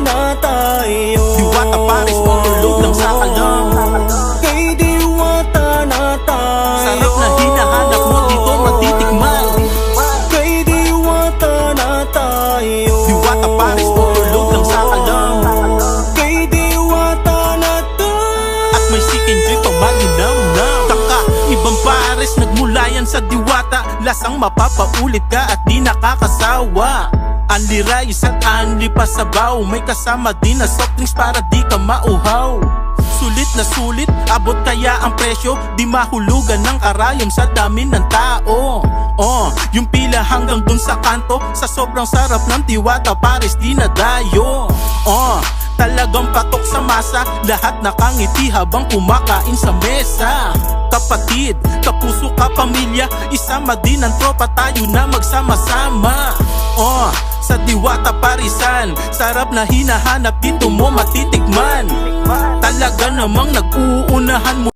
na tayo Diwata Paris, tulog lang sa alam Kay diwata na tayo Sarap na hinahanap mo dito matitikman. Kay diwata na tayo Diwata Paris, tulog lang sa alam Kay diwata na tayo At may sikin dito malinamnam. Taka, ibang Paris, nagmula yan sa diwata. Lasang mapapaulit ka at di nakakasawa. Anli rice at anli pa sabaw May kasama din na soft drinks para di ka mauhaw. Sulit na sulit, abot kaya ang presyo. Di mahulugan ng karayom sa dami ng tao. Oh, yung pila hanggang dun sa kanto. Sa sobrang sarap ng tiwata pares di na dayo. Oh, talagang patok sa masa. Lahat nakangiti habang kumakain sa mesa. Kapatid, kapuso, kapamilya Isama din ang tropa tayo na magsama-sama. Oh, diwata parisan. Sarap na hinahanap dito mo matitikman. Talaga namang nag-uunahan mo